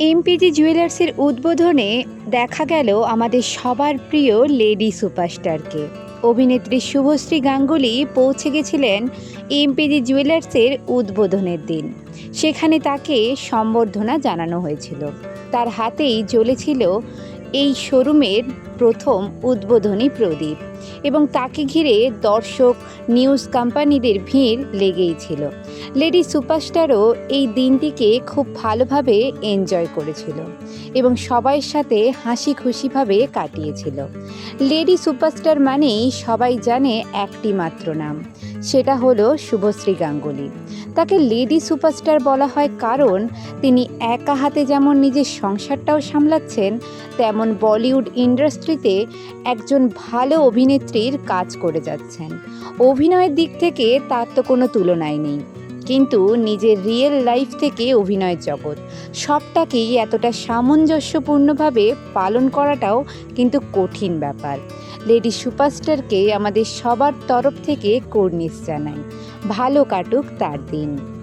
MPEG জুয়েলার্সের উদ্বোধনে দেখা গেল আমাদের সবার প্রিয় লেডি সুপারস্টারকে। অভিনেত্রী শুভশ্রী গাঙ্গুলি পৌঁছে গেছিলেন এমপিজি জুয়েলার্সের উদ্বোধনের দিন। সেখানে তাকে সম্বর্ধনা জানানো হয়েছিল। তার হাতেই জ্বলেছিল এই শোরুমের প্রথম উদ্বোধনী প্রদীপ। এবং তাকে ঘিরে দর্শক নিউজ কোম্পানিদের ভিড় লেগেই ছিল। লেডি সুপারস্টারও এই দিনটিকে খুব ভালোভাবে এনজয় করেছিল এবং সবাইয়ের সাথে হাসি খুশিভাবে কাটিয়েছিল। লেডি সুপারস্টার মানেই সবাই জানে একটি মাত্র নাম, সেটা হলো শুভশ্রী গাঙ্গুলি। তাকে লেডি সুপারস্টার বলা হয় কারণ তিনি একা হাতে যেমন নিজের সংসারটাও সামলাচ্ছেন, তেমন বলিউড ইন্ডাস্ট্রিতে একজন ভালো অভিনেত্রীর কাজ করে যাচ্ছেন। অভিনয়ের দিক থেকে তার তো কোনো তুলনাই নেই। কিন্তু নিজের রিয়েল লাইফ থেকে অভিনয়ের জগৎ, সবটাকেই এতটা সামঞ্জস্যপূর্ণভাবে পালন করাটাও কিন্তু কঠিন ব্যাপার। লেডি সুপারস্টারকে আমাদের সবার তরফ থেকে কর্নিশ জানাই। ভালো কাটুক তার দিন।